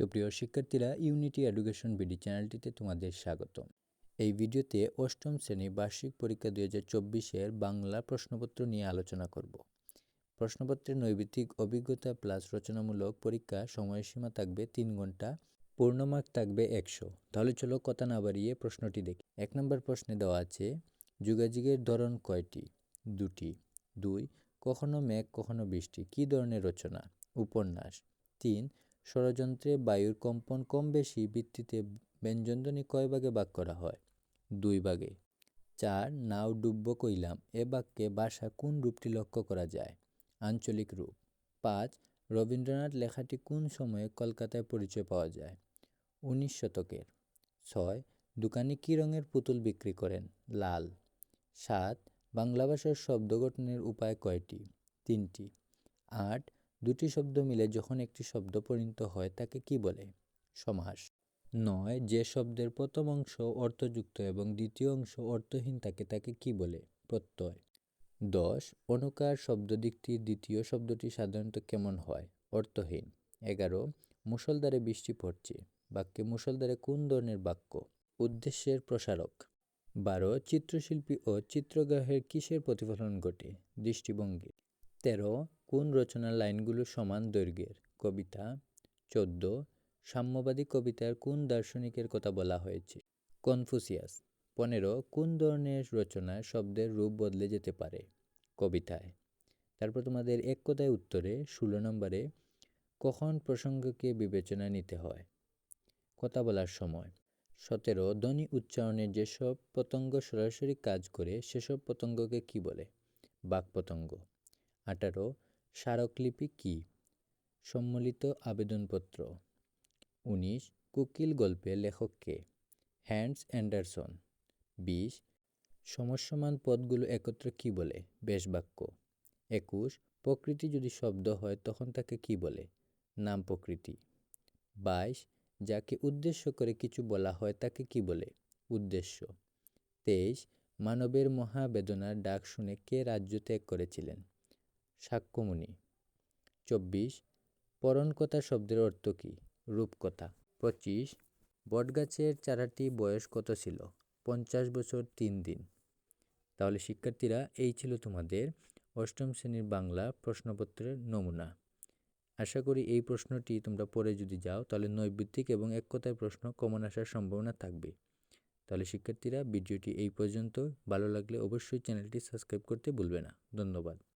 সুপ্রিয় শিক্ষার্থীরা unity education BD চ্যানেলটিতে তোমাদের স্বাগত এই ভিডিওতে অষ্টম শ্রেণি বার্ষিক পরীক্ষা দুই হাজার চব্বিশের বাংলা প্রশ্নপত্র নিয়ে আলোচনা করব। প্রশ্নপত্রের নৈবিত্তিক অভিজ্ঞতা প্লাস রচনামূলক পরীক্ষা সময়সীমা থাকবে তিন ঘণ্টা পূর্ণমার্ক থাকবে একশো। তাহলে চলো কথা না বাড়িয়ে প্রশ্নটি দেখি। এক নম্বর প্রশ্নে দেওয়া আছে, যোগাযোগের ধরন কয়টি? দুটি। দুই, কখনো মেঘ, কখনো বৃষ্টি। কী ধরনের রচনা? উপন্যাস। তিন ষড়যন্ত্রে বায়ুর কম্পন কম বেশি ভিত্তিতে ব্যঞ্জনধ্বনি কয় ভাগে ভাগ করা হয়? দুই ভাগে। চার, নাও ডুবব কইলাম, এ বাক্যে ভাষা কোন রূপটি লক্ষ্য করা যায়? আঞ্চলিক রূপ। পাঁচ, রবীন্দ্রনাথ লেখাটি কোন সময়ে কলকাতায় পরিচয় পাওয়া যায়? উনিশ শতকের। ছয়, দোকানি কী রঙের পুতুল বিক্রি করেন? লাল। সাত, বাংলা ভাষার শব্দ গঠনের উপায় কয়টি? তিনটি। আট দুটি শব্দ মিলে যখন একটি শব্দ পরিণত হয়, তাকে কি বলে? সমাস। নয়, যে শব্দের প্রথম অংশ অর্থযুক্ত এবং দ্বিতীয় অংশ অর্থহীন থাকে, তাকে কি বলে? প্রত্যয়। দশ, অনুকার শব্দ দিকটির দ্বিতীয় শব্দটি সাধারণত কেমন হয়? অর্থহীন। এগারো মুসলধারে বৃষ্টি পড়ছে। বাক্যে মুসলধারে কোন ধরনের বাক্য? উদ্দেশ্যের প্রসারক। বারো, চিত্রশিল্পী ও চিত্রগ্রাহের কিসের প্রতিফলন ঘটে? দৃষ্টিভঙ্গি। তেরো কোন রচনার লাইনগুলো সমান দৈর্ঘ্যের? কবিতা, চোদ্দ। সাম্যবাদী কবিতার কোন দার্শনিকের কথা বলা হয়েছে? কনফুসিয়াস। পনেরো। কোন ধরনের রচনায় শব্দের রূপ বদলে যেতে পারে? কবিতায়। তারপর তোমাদের এক কথায় উত্তরে, ষোলো নম্বরে, কখন প্রসঙ্গকে বিবেচনা নিতে হয়? কথা বলার সময়। সতেরো। ধ্বনি উচ্চারণে যেসব পতঙ্গ সরাসরি কাজ করে, সেসব পতঙ্গকে কি বলে? বাক পতঙ্গ। আঠারো। স্মারকলিপি কী? সম্মিলিত আবেদনপত্র। উনিশ, কুকিল গল্পের লেখক কে? Hands Anderson. বিশ, সমস্যমান পদগুলো একত্রে কি বলে? বেশবাক্য। একুশ, প্রকৃতি যদি শব্দ হয় তখন তাকে কি বলে? নাম প্রকৃতি। বাইশ, যাকে উদ্দেশ্য করে কিছু বলা হয় তাকে কি বলে? উদ্দেশ্য। তেইশ, মানবের মহাবেদনার ডাক শুনে কে রাজ্য ত্যাগ করেছিলেন? সাক্ষ্যমণি। চব্বিশ, পরণকথা শব্দের অর্থ কী? রূপকথা। পঁচিশ, বটগাছের চারাটি বয়স কত ছিল? পঞ্চাশ বছর তিন দিন। তাহলে শিক্ষার্থীরা, এই ছিল তোমাদের অষ্টম শ্রেণির বাংলা প্রশ্নপত্রের নমুনা। আশা করি এই প্রশ্নটি তোমরা পরে যদি যাও, তাহলে নৈবিত্তিক এবং এক কথায় প্রশ্ন কমন আসার সম্ভাবনা থাকবে। তাহলে শিক্ষার্থীরা, ভিডিওটি এই পর্যন্ত। ভালো লাগলে অবশ্যই চ্যানেলটি সাবস্ক্রাইব করতে ভুলবে না। ধন্যবাদ।